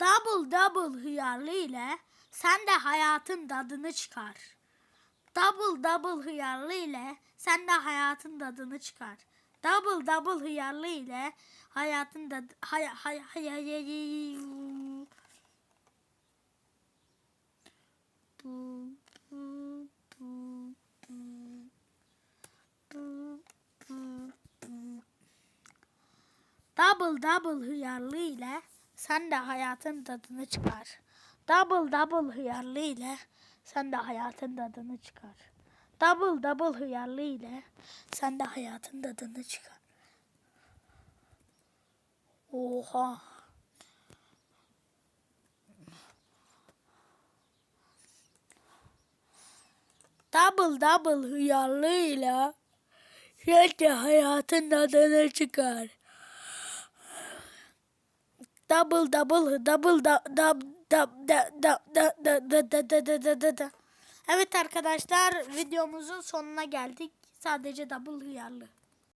Double double hıyarlı ile sen de hayatın tadını çıkar. Double double hıyarlı ile sen de hayatın tadını çıkar. Double double hıyarlı ile hayatın da hay hay hay hay hay. Double double hıyarlı ile sen de hayatın tadını çıkar. Double double hıyarlı ile sen de hayatın tadını çıkar. Double double hıyarlı ile sen de hayatın tadını çıkar. Oha. Double double hıyarlı ile sen de hayatın tadını çıkar. Double double double da da da da da da da da da da da da da da. Evet arkadaşlar videomuzun sonuna geldik. Sadece double hıyarlı.